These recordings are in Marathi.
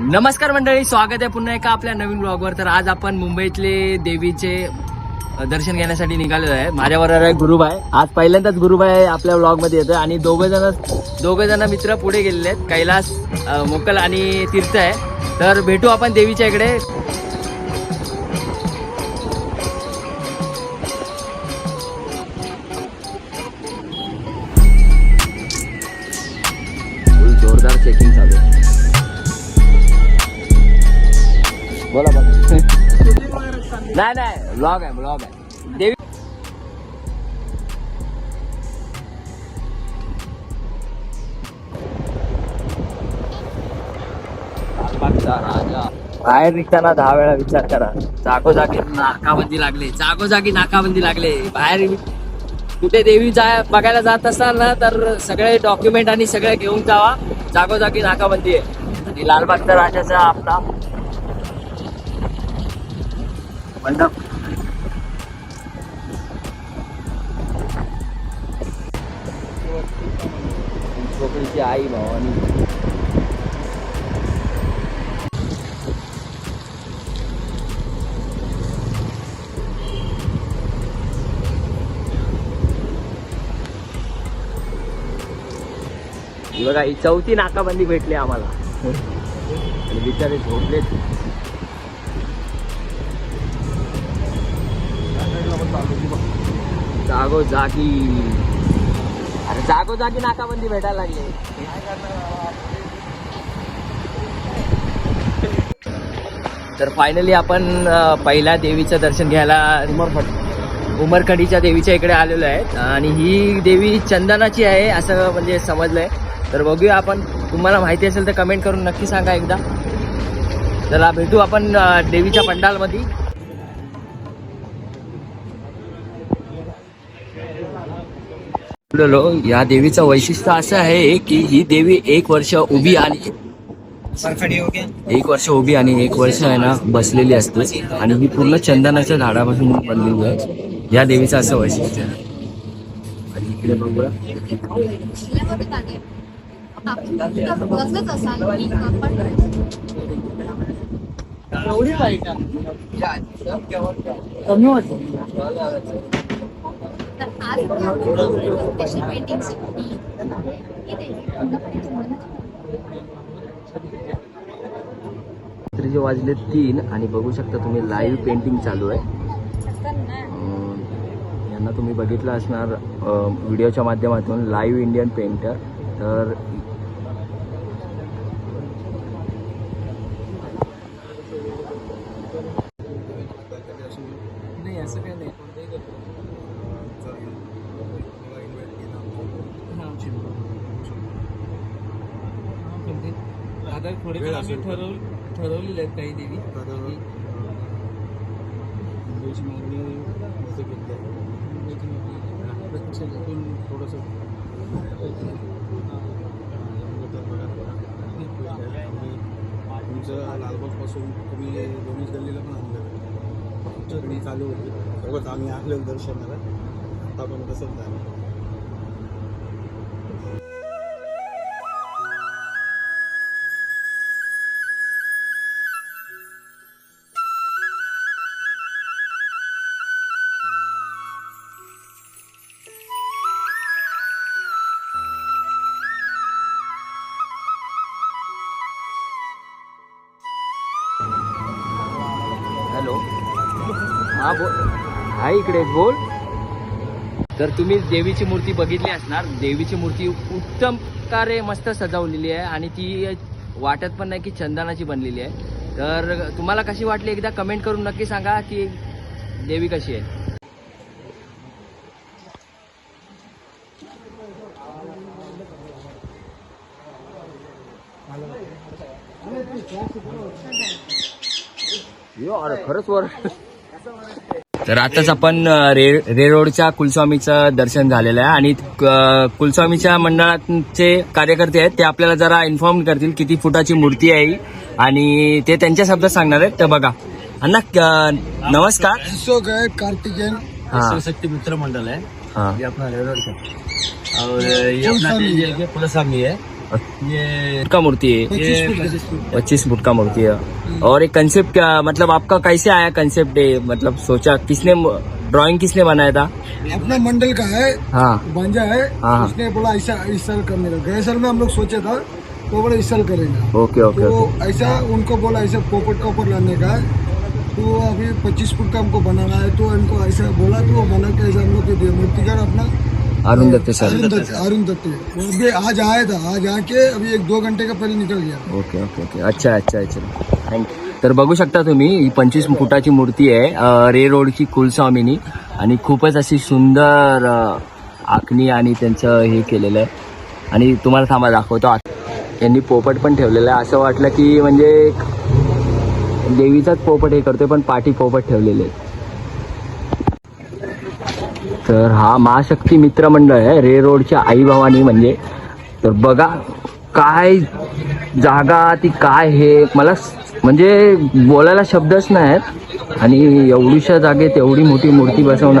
नमस्कार मंडळी स्वागत आहे पुन्हा एका आपल्या नवीन ब्लॉगवर तर आज आपण मुंबईतले देवीचे दर्शन घेण्यासाठी निघालेलो आहे. माझ्याबरोबर आहे गुरुबाई. आज पहिल्यांदाच गुरुबाई आपल्या ब्लॉगमध्ये येतं येतोय आणि दोघे जण दोघे जण मित्र पुढे गेलेले आहेत. कैलास मोकल आणि तीर्थ आहे. तर भेटू आपण देवीच्या इकडे. नाही नाही ब्लॉग आहे ब्लॉग आहे. देवी राजा. बाहेर निघताना दहा वेळा विचार करा. जागोजागी नाकाबंदी लागले जागोजागी नाकाबंदी लागले. बाहेर कुठे देवी जाय बघायला जात असाल ना तर सगळे डॉक्युमेंट आणि सगळे घेऊन जावा. जागोजागी नाकाबंदी आहे. आणि लालबागचा राजाचा आपला मंडप छोकरीची आई भावानी. ही बघा ही चौथी नाकाबंदी भेटली आम्हाला. आणि बिचारे झोपलेत. जागो जागी. अरे जागो जागी नाकाबंदी भेटायला लागले. तर फायनली आपण पहिल्या देवीचं दर्शन घ्यायला उमरखडीच्या देवीच्या इकडे आलेलो आहे आणि ही देवी चंदनाची आहे असं म्हणजे समजलंय. तर बघूया आपण तुम्हाला माहिती असेल तर कमेंट करून नक्की सांगा एकदा. चला भेटू आपण देवीच्या पंडालमध्ये. बोललो या देवीचं वैशिष्ट्य असं आहे की ही देवी एक वर्ष उभी आणि एक वर्ष उभी आणि एक वर्ष आहे ना बसलेली असते. आणि ही पूर्ण चंदनाच्या झाडापासून बनलेली आहे. या देवीचं असं वैशिष्ट्य आहे. आणि इकडे बघूया. बसत असाल आपण तर आज स्पेशल पेंटिंग रात्रीचे वाजले तीन आणि बघू शकता तुम्ही लाईव्ह पेंटिंग चालू आहे. यांना तुम्ही बघितलं असणार व्हिडिओच्या माध्यमातून लाईव्ह इंडियन पेंटर तर नाही असं काही नाही आता थोडे आम्ही ठरव ठरवलेले आहेत काही देवी. मुंबईची मागणी आहे. प्रत्यक्षातून थोडंसं तुमचं लालबागपासून तुम्ही दोन्ही गल्लीला पण आणलं. चरणी चालू होती. सोबत आम्ही आलेलो दर्शनाला. आता पण तसंच झालं. हॅलो. हा बोल. हा इकडे बोल. तर तुम्ही देवीची मूर्ती बघितली असणार देवीची मूर्ती उत्तम प्रकारे मस्त सजवलेली आहे आणि ती वाटत पण नाही की चंदनाची बनलेली आहे. तर तुम्हाला कशी वाटली एकदा कमेंट करून नक्की सांगा की देवी कशी आहे. यो अरे खरंच वर तर आताच आपण रे रे रोडच्या कुलस्वामीचं दर्शन झालेलं आहे आणि कुलस्वामीच्या मंडळाचे कार्यकर्ते आहेत ते आपल्याला जरा इन्फॉर्म करतील किती फुटाची मूर्ती आहे ही. आणि ते त्यांच्या शब्दात सांगणार आहेत. तर बघा. अण्णा नमस्कार. कार्तिकेयन. हाँ. शक्ति मित्र मंडल है. हाँ ये अपना रेलर का और ये अपना कुलस्वामी। ये- ये कुलस्वामी है ये का मूर्ति है। पच्चीस फुट का मूर्ति है। और एक कंसेप्ट क्या मतलब आपका कैसे आया कंसेप्ट मतलब सोचा किसने ड्राइंग किसने बनाया था? अपना मंडल का है हाँ। बांजा है हाँ। उसने बोला ऐसा इस साल करने का। गए साल में हम लोग सोचे था तो बोला इस साल करेंगे। ओके ओके तो ऐसा उनको बोला ऐसा पोपट का ऊपर लाने का है। तो अभी पच्चीस फुट का हमको बनाना है तो इनको ऐसा बोला तो वो बना के ऐसा हम लोग मूर्तिकार अपना अरुण दत्ते सर. अरुण दत्ते अरुण दत्ते वो आज आया था आज आके अभी एक दो घंटे का पहले निकल गया। Okay okay okay. अच्छा अच्छा अच्छा. थँक्यू तर बघू शकता तुम्ही ही पंचवीस फुटाची मूर्ती आहे रे रोडची कुलस्वामिनी. आणि खूपच अशी सुंदर आखणी आणि त्यांचं हे केलेलं आहे. आणि तुम्हाला थांबा दाखवतो. यांनी पोपट पण ठेवलेलं आहे. असं वाटलं की म्हणजे देवीचाच पोपट हे करतोय पण पाठी पोपट ठेवलेले आहे तर हा महाशक्ती मित्रमंडळ आहे. रे रोडच्या आई भवानी म्हणजे. तर बघा काय जागा ती काय हे मला म्हणजे बोलायला शब्दच नाही आहेत आणि एवढीशा जागेत एवढी मोठी मूर्ती बसवणं.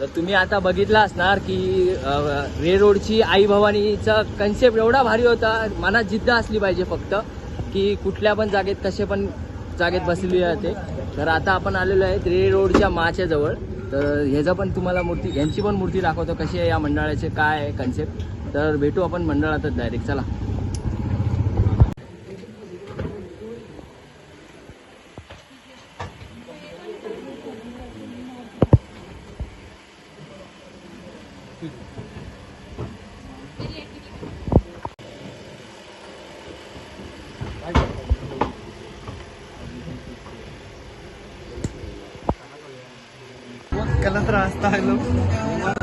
तर तुम्ही आता बघितलं असणार की रे रोडची आई भवानीचा कन्सेप्ट एवढा भारी होता मनात जिद्द असली पाहिजे फक्त की कुठल्या पण जागेत कसे पण जागेत बसली जाते तर आता आपण आलेलो आहे रे रोडच्या माच्याजवळ तर ह्याचं पण तुम्हाला मूर्ती यांची पण मूर्ती दाखवतो कशी आहे या मंडळाचे काय आहे कन्सेप्ट तर भेटू आपण मंडळातच डायरेक्ट चला. गलत रास्ता है लोग